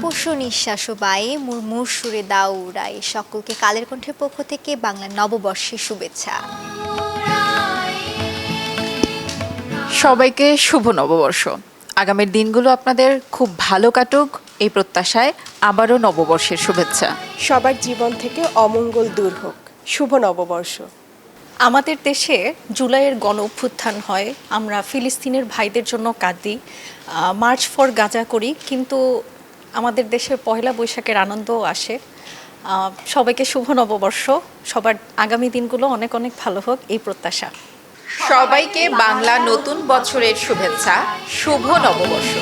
নিঃশ্বাস ও বায়ে মুরমুর সুরে দাও উড়াই সকলকে কালের কণ্ঠের পক্ষ থেকে বাংলা নববর্ষের শুভেচ্ছা। সবাইকে শুভ নববর্ষ। আগামীর দিনগুলো আপনাদের খুব ভালো কাটুক এই প্রত্যাশায় আবারও নববর্ষের শুভেচ্ছা। সবার জীবন থেকে অমঙ্গল দূর হোক। শুভ নববর্ষ। আমাদের দেশে জুলাইয়ের গণ অভ্যুত্থান হয়। আমরা ফিলিস্তিনের ভাইদের জন্য কাঁদি। মার্চ ফর গাজা করি। কিন্তু আমাদের দেশের পহেলা বৈশাখের আনন্দও আসে। সবাইকে শুভ নববর্ষ। সবার আগামী দিনগুলো অনেক অনেক ভালো হোক, এই প্রত্যাশা। সবাইকে বাংলা নতুন বছরের শুভেচ্ছা। শুভ নববর্ষ।